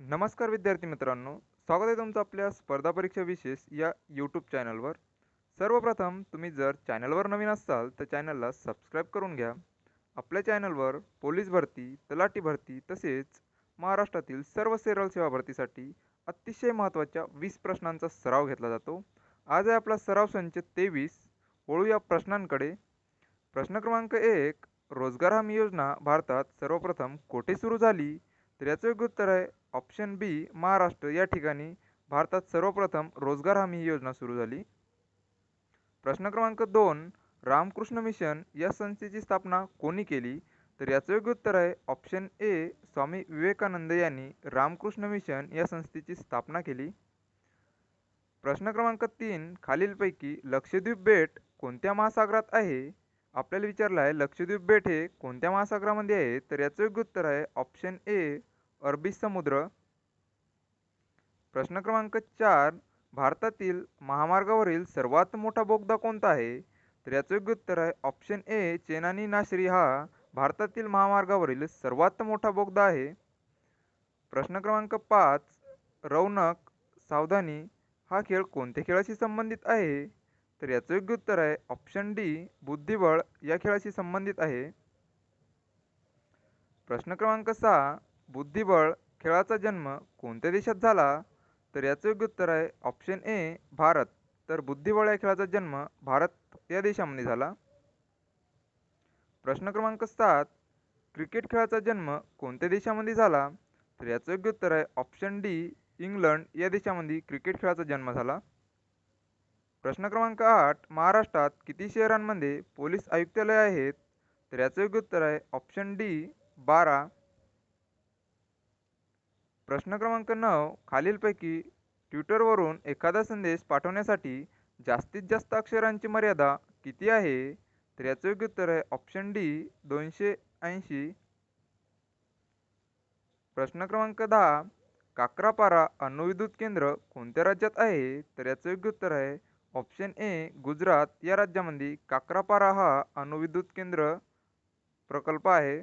नमस्कार विद्यार्थी मित्रांनो स्वागत आहे तुमचं आपल्या स्पर्धा परीक्षा विशेष या यूट्यूब चॅनलवर सर्वप्रथम तुम्ही जर चॅनलवर नवीन असाल तर चॅनलला सबस्क्राईब करून घ्या. आपल्या चॅनलवर पोलीस भरती तलाठी भरती तसेच महाराष्ट्रातील सर्व सेरल सेवा भरतीसाठी अतिशय महत्त्वाच्या वीस प्रश्नांचा सराव घेतला जातो. आज आहे आपला सराव संच तेवीस. वळूया प्रश्नांकडे. प्रश्न क्रमांक एक रोजगार हमी योजना भारतात सर्वप्रथम कोठे सुरू झाली? तर याचं योग्य उत्तर आहे ऑप्शन बी महाराष्ट्र. या ठिकाणी भारतात सर्वप्रथम रोजगार हमी ही योजना सुरू झाली. प्रश्न क्रमांक दोन रामकृष्ण मिशन या संस्थेची स्थापना कोणी केली? तर याचं योग्य उत्तर आहे ऑप्शन ए स्वामी विवेकानंद यांनी रामकृष्ण मिशन या संस्थेची स्थापना केली. प्रश्न क्रमांक तीन खालीलपैकी लक्षद्वीप बेट कोणत्या महासागरात आहे? आपल्याला विचारलं आहे लक्षद्वीप बेट हे कोणत्या महासागरामध्ये आहे? तर याचं योग्य उत्तर आहे ऑप्शन ए अरबी समुद्र प्रश्न क्रमांक चार भारतातील महामार्गावरील सर्वात मोठा बोगदा कोणता आहे? तर याचं योग्य उत्तर आहे ऑप्शन ए चेनानी नाशरी हा भारतातील महामार्गावरील सर्वात मोठा बोगदा आहे. प्रश्न क्रमांक पाच रौनक सावधानी हा खेळ कोणत्या खेळाशी संबंधित आहे? तर याचं योग्य उत्तर आहे ऑप्शन डी बुद्धिबळ या खेळाशी संबंधित आहे. प्रश्न क्रमांक सहा बुद्धिबळ खेळाचा जन्म कोणत्या देशात झाला? तर याचं योग्य उत्तर आहे ऑप्शन ए भारत. तर बुद्धिबळ या खेळाचा जन्म भारत या देशामध्ये झाला. प्रश्न क्रमांक सात क्रिकेट खेळाचा जन्म कोणत्या देशामध्ये झाला? तर याचं योग्य उत्तर आहे ऑप्शन डी इंग्लंड या देशामध्ये क्रिकेट खेळाचा जन्म झाला. प्रश्न क्रमांक आठ महाराष्ट्रात किती शहरांमध्ये पोलीस आयुक्तालय आहेत? तर याचं योग्य उत्तर आहे ऑप्शन डी बारा. प्रश्न क्रमांक नऊ खालीलपैकी ट्विटरवरून एखादा संदेश पाठवण्यासाठी जास्तीत जास्त अक्षरांची मर्यादा किती आहे? तर याचं योग्य उत्तर आहे ऑप्शन डी दोनशे ऐंशी. प्रश्न क्रमांक दहा काक्रापारा अणुविद्युत केंद्र कोणत्या राज्यात आहे? तर याचं योग्य उत्तर आहे ऑप्शन ए गुजरात. या राज्यामध्ये काक्रापारा हा अणुविद्युत केंद्र प्रकल्प आहे.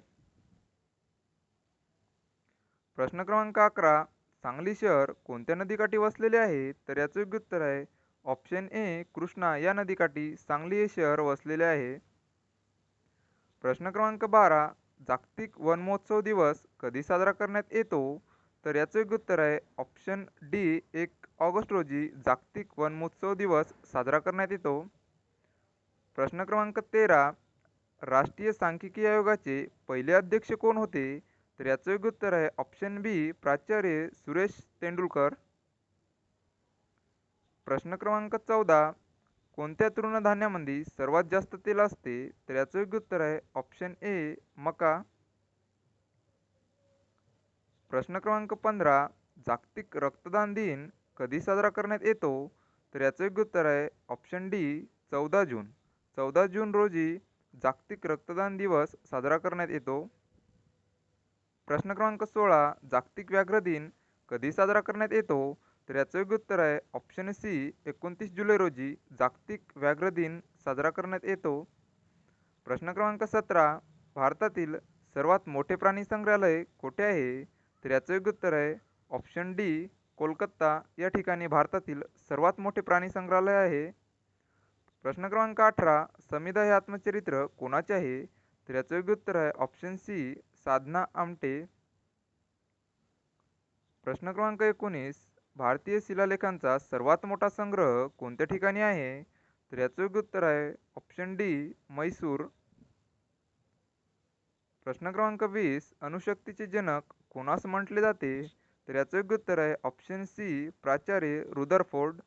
प्रश्न क्रमांक अकरा सांगली शहर कोणत्या नदीकाठी वसलेले आहे? तर याचं योग्य उत्तर आहे ऑप्शन ए कृष्णा या नदीकाठी सांगली हे शहर वसलेले आहे. प्रश्न क्रमांक बारा जागतिक वन महोत्सव दिवस कधी साजरा करण्यात येतो? तर याचं योग्य उत्तर आहे ऑप्शन डी एक ऑगस्ट रोजी जागतिक वन महोत्सव दिवस साजरा करण्यात येतो. प्रश्न क्रमांक तेरा राष्ट्रीय सांख्यिकी आयोगाचे पहिले अध्यक्ष कोण होते? तर याचं योग्य उत्तर आहे. ऑप्शन बी प्राचार्य सुरेश तेंडुलकर. प्रश्न क्रमांक चौदा कोणत्या तृणधान्यामध्ये सर्वात जास्त तेल असते? तर याचं योग्य उत्तर आहे. ऑप्शन ए मका. प्रश्न क्रमांक पंधरा जागतिक रक्तदान दिन कधी साजरा करण्यात येतो? तर याचं योग्य उत्तर आहे. ऑप्शन डी चौदा जून. चौदा जून रोजी जागतिक रक्तदान दिवस साजरा करण्यात येतो. प्रश्न क्रमांक सोळा जागतिक व्याघ्र दिन कधी साजरा करण्यात येतो? तर याचं योग्य उत्तर आहे ऑप्शन सी एकोणतीस जुलै रोजी जागतिक व्याघ्र दिन साजरा करण्यात येतो. प्रश्न क्रमांक सतरा भारतातील सर्वात मोठे प्राणी संग्रहालय कोठे आहे? तर याचं योग्य उत्तर आहे ऑप्शन डी कोलकाता. या ठिकाणी भारतातील सर्वात मोठे प्राणी संग्रहालय आहे. प्रश्न क्रमांक अठरा समिधा हे आत्मचरित्र कोणाचे आहे? तर याचं योग्य उत्तर आहे ऑप्शन सी साधना आमटे. प्रश्न क्रमांक एकोणीस. भारतीय शिलालेखांचा सर्वात मोठा संग्रह कोणत्या ठिकाणी आहे? तर याचं योग्य उत्तर आहे ऑप्शन डी मैसूर प्रश्न क्रमांक वीस. अणुशक्तीचे जनक कोणास म्हटले जाते? तर याचं योग्य उत्तर आहे ऑप्शन सी प्राचार्य रुदरफोर्ड.